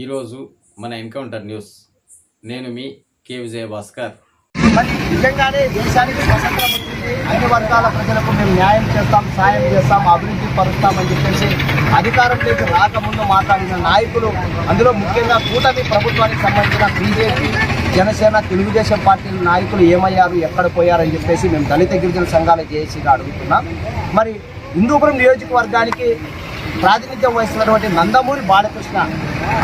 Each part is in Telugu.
ఈరోజు మన ఎన్కౌంటర్ న్యూస్. నేను మీ కే విజయ భాస్కర్ మరి నిజంగానే దేశానికి స్వతంత్రం వచ్చింది. అన్ని వర్గాల ప్రజలకు మేము న్యాయం చేస్తాం సాయం చేస్తాం అభివృద్ధి పరుస్తామని చెప్పేసి అధికారంలోకి రాకముందు మాట్లాడిన నాయకులు. అందులో ముఖ్యంగా కూటమి ప్రభుత్వానికి సంబంధించిన బీజేపీ జనసేన తెలుగుదేశం పార్టీ నాయకులు ఏమయ్యారు ఎక్కడ పోయారని చెప్పేసి మేము దళిత గిరిజన సంఘాల జేఏసీగా అడుగుతున్నాం. మరి హిందూపురం నియోజకవర్గానికి ప్రాతినిధ్యం వహిస్తున్నటువంటి నందమూరి బాలకృష్ణ.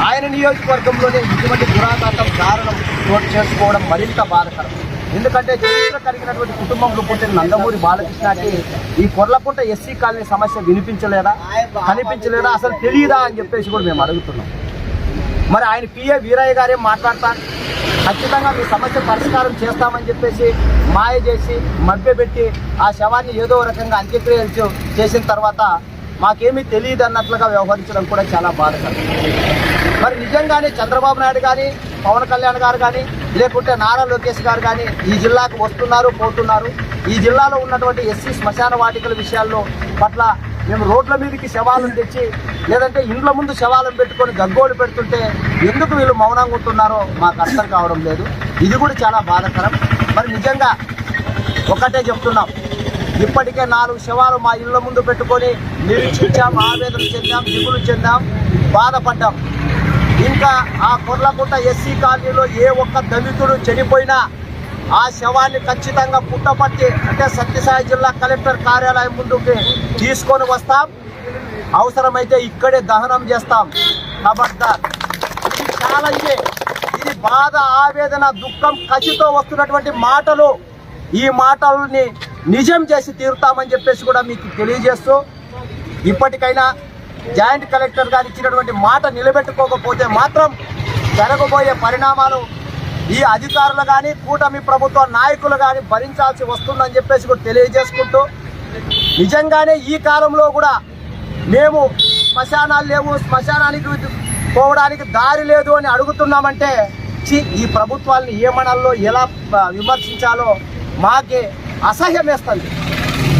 ఆయన నియోజకవర్గంలోనే ఇటువంటి దురాఘాతం దారుణం చోటు చేసుకోవడం మరింత బాధకరం. ఎందుకంటే చరిత్ర కలిగినటువంటి కుటుంబంలో పుట్టిన నందమూరి బాలకృష్ణకి ఈ కొర్లకుంట ఎస్సీ కాలనీ సమస్య వినిపించలేదా? కనిపించలేదా? అసలు తెలియదా అని చెప్పేసి కూడా మేము అడుగుతున్నాం. మరి ఆయన పిఏ వీరయ్య గారే మాట్లాడతాను ఖచ్చితంగా మీ సమస్య పరిష్కారం చేస్తామని చెప్పేసి మాయ చేసి మభ్యపెట్టి ఆ శవాన్ని ఏదో రకంగా అంత్యక్రియలు చేసిన తర్వాత మాకేమీ తెలియదు అన్నట్లుగా వ్యవహరించడం కూడా చాలా బాధకరం. మరి నిజంగానే చంద్రబాబు నాయుడు కానీ పవన్ కళ్యాణ్ గారు కానీ లేకుంటే నారా లోకేష్ గారు కానీ ఈ జిల్లాకు వస్తున్నారు పోతున్నారు. ఈ జిల్లాలో ఉన్నటువంటి ఎస్సీ శ్మశాన వాటికల విషయాల్లో పట్ల మేము రోడ్ల మీదకి శవాలను తెచ్చి లేదంటే ఇండ్ల ముందు శవాలను పెట్టుకొని గగ్గోలు పెడుతుంటే ఎందుకు వీళ్ళు మౌనంగా ఉంటున్నారో మాకు అర్థం కావడం లేదు. ఇది కూడా చాలా బాధాకరం. మరి నిజంగా ఒకటే చెప్తున్నాం. ఇప్పటికే నాలుగు శవాలు మా ఇళ్ళ ముందు పెట్టుకొని నిరీక్షించాం ఆవేదన చెందాం దిగులు చెందాం బాధపడ్డాం. ఇంకా ఆ కొర్లకుంట ఎస్సీ కాలనీలో ఏ ఒక్క దళితుడు చనిపోయినా ఆ శవాన్ని ఖచ్చితంగా పుట్టపట్టి అంటే సత్యసాయి జిల్లా కలెక్టర్ కార్యాలయం ముందుకి తీసుకొని వస్తాం. అవసరమైతే ఇక్కడే దహనం చేస్తాం. ఖబర్దార్. ఇది చాలా ఇదే. ఇది బాధ ఆవేదన దుఃఖం కసితో వస్తున్నటువంటి మాటలు. ఈ మాటల్ని నిజం చేసి తీరుతామని చెప్పేసి కూడా మీకు తెలియజేస్తూ ఇప్పటికైనా జాయింట్ కలెక్టర్ గారు ఇచ్చినటువంటి మాట నిలబెట్టుకోకపోతే మాత్రం జరగబోయే పరిణామాలు ఈ అధికారులు కానీ కూటమి ప్రభుత్వ నాయకులు కానీ భరించాల్సి వస్తుందని చెప్పేసి కూడా తెలియజేసుకుంటూ నిజంగానే ఈ కాలంలో కూడా మేము శ్మశానాలు లేవు శ్మశానానికి పోవడానికి దారి లేదు అని అడుగుతున్నామంటే ఈ ప్రభుత్వాలను ఏమనాలో ఎలా విమర్శించాలో మాకే అసహ్యం వేస్తుంది.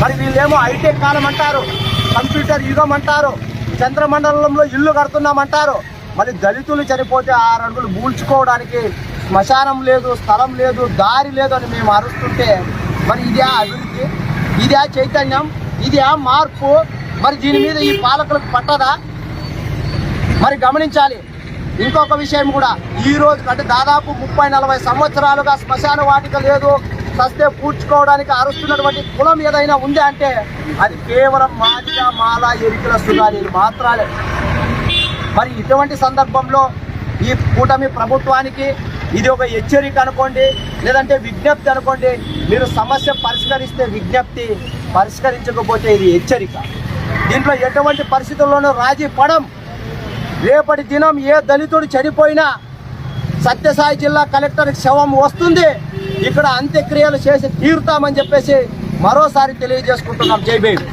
మరి వీళ్ళేమో హైటెక్ కాలం అంటారు కంప్యూటర్ యుగం అంటారు చంద్రమండలంలో ఇల్లు కడుతున్నామంటారు. మరి దళితులు చనిపోతే ఆరు అడుగులు మూల్చుకోవడానికి శ్మశానం లేదు స్థలం లేదు దారి లేదు అని మేము అరుస్తుంటే మరి ఇదే అభివృద్ధి ఇదే చైతన్యం ఇదే మార్పు మరి దీని మీద ఈ పాలకులకు పట్టదా? మరి గమనించాలి. ఇంకొక విషయం కూడా ఈ రోజు అంటే దాదాపు ముప్పై నలభై సంవత్సరాలుగా శ్మశాన వాటిక లేదు సస్తే పూడ్చుకోవడానికి అరుస్తున్నటువంటి కులం ఏదైనా ఉందా అంటే అది కేవలం మాదిగా మాల ఎరికల సుధారీలు మాత్రాలే. మరి ఇటువంటి సందర్భంలో ఈ కూటమి ప్రభుత్వానికి ఇది ఒక హెచ్చరిక అనుకోండి లేదంటే విజ్ఞప్తి అనుకోండి మీరు సమస్య పరిష్కరిస్తే విజ్ఞప్తి పరిష్కరించకపోతే ఇది హెచ్చరిక. దీంట్లో ఎటువంటి పరిస్థితుల్లోనూ రాజీ పడం రేపటి దినం ఏ దళితుడు చనిపోయినా సత్యసాయి జిల్లా కలెక్టర్ శవం వస్తుంది ఇక్కడ అంత్యక్రియలు చేసి తీరుతామని చెప్పేసి మరోసారి తెలియజేసుకుంటున్నాం. జై భీమ్.